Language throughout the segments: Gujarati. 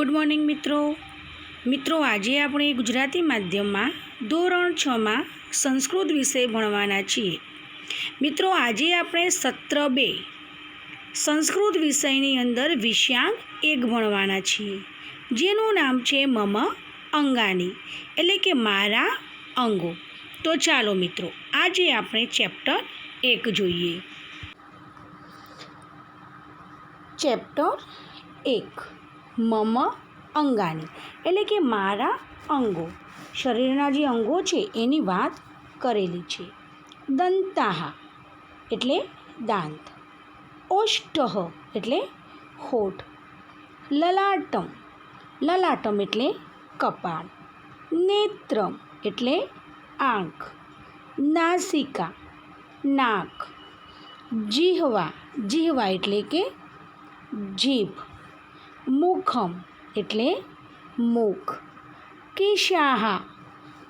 ગુડ મોર્નિંગ મિત્રો. મિત્રો, આજે આપણે ગુજરાતી માધ્યમમાં ધોરણ છમાં સંસ્કૃત વિષય ભણવાના છીએ. મિત્રો, આજે આપણે સત્ર બે, સંસ્કૃત વિષયની અંદર વિષયાંક એક ભણવાના છીએ. જેનું નામ છે મમ અંગાની, એટલે કે મારા અંગો. તો ચાલો, મિત્રો, આજે આપણે ચેપ્ટર એક જોઈએ. ચેપ્ટર એક. મમ અંગાની, એટલે કે મારા અંગો. શરીરના જે અંગો છે, એની વાત કરેલી છે. દંતાહા, એટલે દાંત. ઓષ્ટહ, એટલે હોઠ. લલાટમ લલાટમ એટલે કપાળ. નેત્રમ, એટલે આંખ. નાસિકા, નાક. જીહવા જીહવા એટલે કે જીભ. મુખમ એટલે મુખ. કેશાહા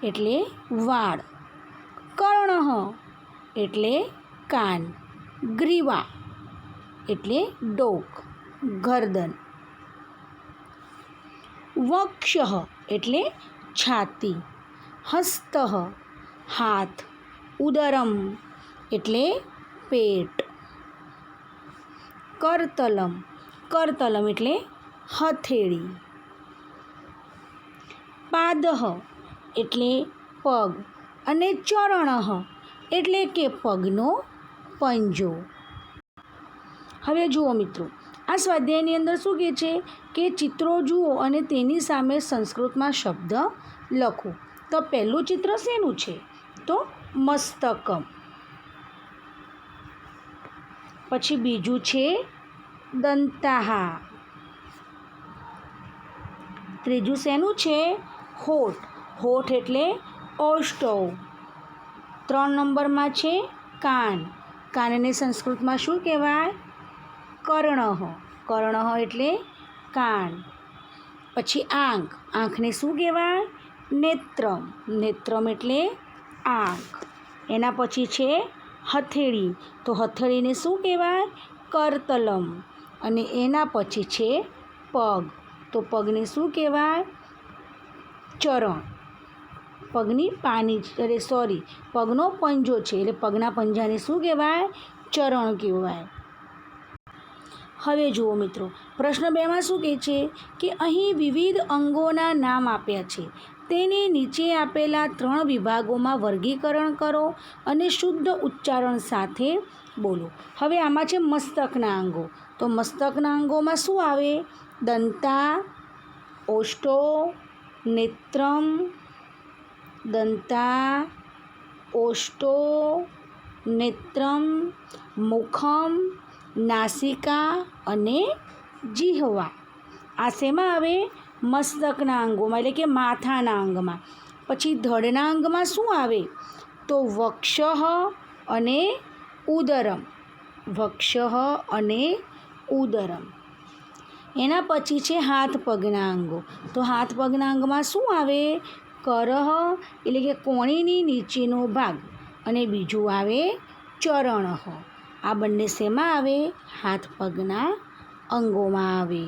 એટલે વાળ. કર્ણ એટલે કાન. ગ્રીવા એટલે ડોક. ગરદન. વક્ષ એટલે છાતી. હસ્ત હાથ. ઉદરમ એટલે પેટ. કરતલમ. કરતલમ એટલે હથેળી. પાદહ એટલે પગ અને ચરણ એટલે કે પગનો પંજો. હવે જુઓ મિત્રો, આ સ્વાધ્યાયની અંદર શું કહે છે કે ચિત્રો જુઓ અને તેની સામે સંસ્કૃતમાં શબ્દ લખો. તો પહેલું ચિત્ર શેનું છે? તો મસ્તકમ. પછી બીજું છે દંતાહા. ત્રીજું શેનું છે? હોઠ. હોઠ એટલે ઓષ્ટવ ત્રણ નંબરમાં છે કાન. કાનને સંસ્કૃતમાં શું કહેવાય? કર્ણહ કર્ણહ એટલે કાન. પછી આંખ. આંખને શું કહેવાય? નેત્રમ. નેત્રમ એટલે આંખ. એના પછી છે હથેળી. તો હથેળીને શું કહેવાય? કરતલમ. અને એના પછી છે પગ. તો પગને શું કહેવાય? ચરણ. પગની પાની અરે સોરી પગનો પંજો છે, એટલે પગના પંજાને શું કહેવાય? ચરણ કહેવાય. હવે જુઓ મિત્રો, પ્રશ્ન બેમાં શું કહે છે? કે અહીં વિવિધ અંગોના નામ આપ્યા છે. તેને નીચે આપેલા ત્રણ વિભાગોમાં વર્ગીકરણ કરો અને શુદ્ધ ઉચ્ચારણ સાથે બોલો. હવે આમાં છે મસ્તકના અંગો. તો મસ્તકના અંગોમાં શું આવે? દંતા, ઓષ્ટો, નેત્રમ, દંતા, ઓષ્ટો, નેત્રમ, મુખમ, નાસિકા અને જીહવા. આ શેમાં આવે? મસ્તકના અંગોમાં, એટલે કે માથાના અંગમાં. પછી ધડના અંગમાં શું આવે? તો વક્ષ અને ઉદરમ. વક્ષ અને ઉદરમ. એના પછી છે હાથ પગના અંગો તો હાથ પગના અંગમાં શું આવે? કરહ, એટલે કે કોણીની નીચેનો ભાગ. અને બીજું આવે ચરણહ. આ બંને શેમાં આવે? હાથ પગના અંગોમાં આવે.